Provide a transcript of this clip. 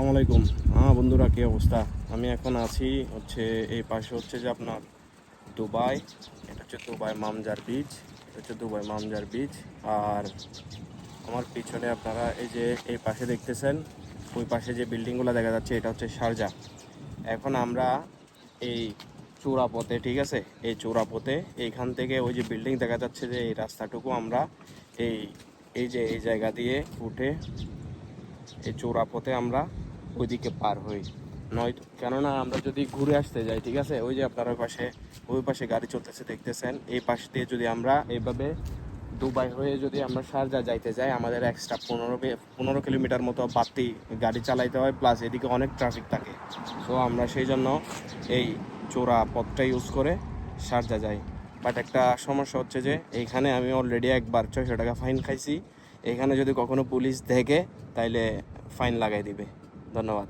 সালাম আলাইকুম হ্যাঁ বন্ধুরা, কী অবস্থা? আমি এখন আছি হচ্ছে এই পাশে হচ্ছে যে আপনার দুবাই, এটা হচ্ছে দুবাই মামজার বিচ এটা হচ্ছে দুবাই মামজার বিচ আর আমার পিছনে আপনারা এই যে এই পাশে দেখতেছেন, ওই পাশে যে বিল্ডিংগুলো দেখা যাচ্ছে, এটা হচ্ছে শারজা। এখন আমরা এই চূড়াপথে, ঠিক আছে? এই চূড়াপথে, এইখান থেকে ওই যে বিল্ডিং দেখা যাচ্ছে যে এই রাস্তাটুকু আমরা এই এই যে এই জায়গা দিয়ে উঠে এই চৌরা পথে আমরা ওইদিকে পার হই। নয় কেননা আমরা যদি ঘুরে আসতে যাই, ঠিক আছে? ওই যে আপনার ওই পাশে ওই পাশে গাড়ি চলতেছে, দেখতেছেন? এই পাশ দিয়ে যদি আমরা এইভাবে দুবাই হয়ে যদি আমরা শারজা যাইতে যাই, আমাদের এক্সট্রা পনেরো পনেরো কিলোমিটার মতো বাড়তি গাড়ি চালাইতে হয় প্লাস এদিকে অনেক ট্রাফিক থাকে। সো আমরা সেই জন্য এই চোরা পথটা ইউজ করে শারজা যাই। বাট একটা সমস্যা হচ্ছে যে এইখানে আমি অলরেডি একবার ছয়শো টাকা ফাইন খাইছি। এখানে যদি কখনো পুলিশ দেখে, তাইলে ফাইন লাগাই দিবে। ধন্যবাদ।